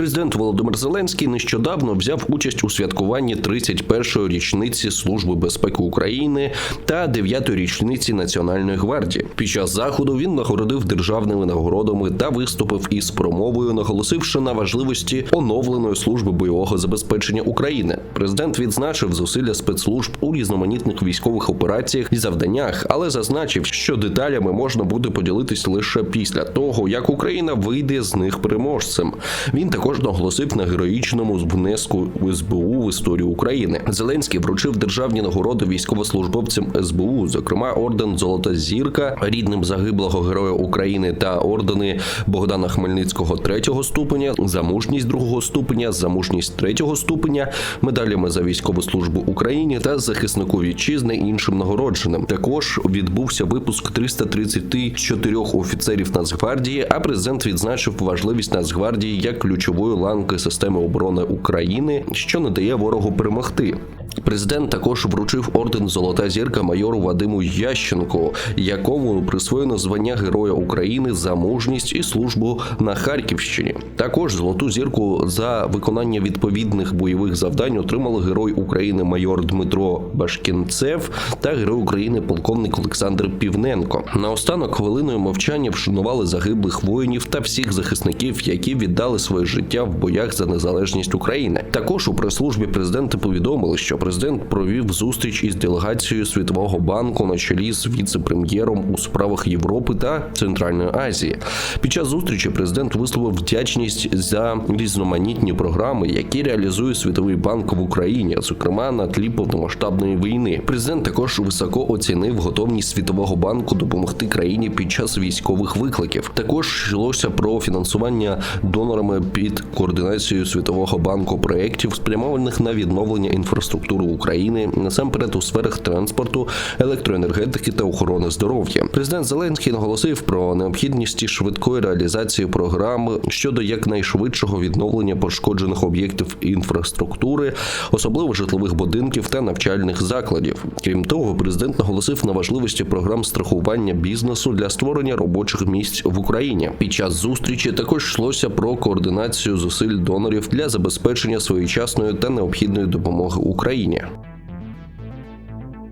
Президент Володимир Зеленський нещодавно взяв участь у святкуванні 31-ї річниці Служби безпеки України та 9-ї річниці Національної гвардії. Під час заходу він нагородив державними нагородами та виступив із промовою, наголосивши на важливості оновленої служби бойового забезпечення України. Президент відзначив зусилля спецслужб у різноманітних військових операціях і завданнях, але зазначив, що деталями можна буде поділитись лише після того, як Україна вийде з них переможцем. Він також наголосив на героїчному внеску СБУ в історію України. Зеленський вручив державні нагороди військовослужбовцям СБУ, зокрема орден Золота зірка рідним загиблого героя України та ордени Богдана Хмельницького третього ступеня, за мужність другого ступеня, за мужність третього ступеня, медалями за військову службу Україні та захиснику вітчизни іншим нагородженим. Також відбувся випуск 334 офіцерів Нацгвардії. А президент відзначив важливість Нацгвардії як ключової ланки системи оборони України, що не дає ворогу перемогти. Президент також вручив орден Золота зірка майору Вадиму Ященку, якому присвоєно звання Героя України за мужність і службу на Харківщині. Також золоту зірку за виконання відповідних бойових завдань отримали Герой України майор Дмитро Башкінцев та Герой України полковник Олександр Півненко. Наостанок хвилиною мовчання вшанували загиблих воїнів та всіх захисників, які віддали своє життя в боях за незалежність України. Також у прес-службі президента повідомили, що президент провів зустріч із делегацією Світового банку на чолі з віце-прем'єром у справах Європи та Центральної Азії. Під час зустрічі президент висловив вдячність за різноманітні програми, які реалізує Світовий банк в Україні, зокрема на тлі повномасштабної війни. Президент також високо оцінив готовність Світового банку допомогти країні під час військових викликів. Також йшлося про фінансування донорами під координацією Світового банку проєктів, спрямованих на відновлення інфраструктури України, насамперед у сферах транспорту, електроенергетики та охорони здоров'я. Президент Зеленський наголосив про необхідність швидкої реалізації програми щодо якнайшвидшого відновлення пошкоджених об'єктів інфраструктури, особливо житлових будинків та навчальних закладів. Крім того, президент наголосив на важливості програм страхування бізнесу для створення робочих місць в Україні. Під час зустрічі також йшлося про координацію зусиль донорів для забезпечення своєчасної та необхідної допомоги Україні. Virginia.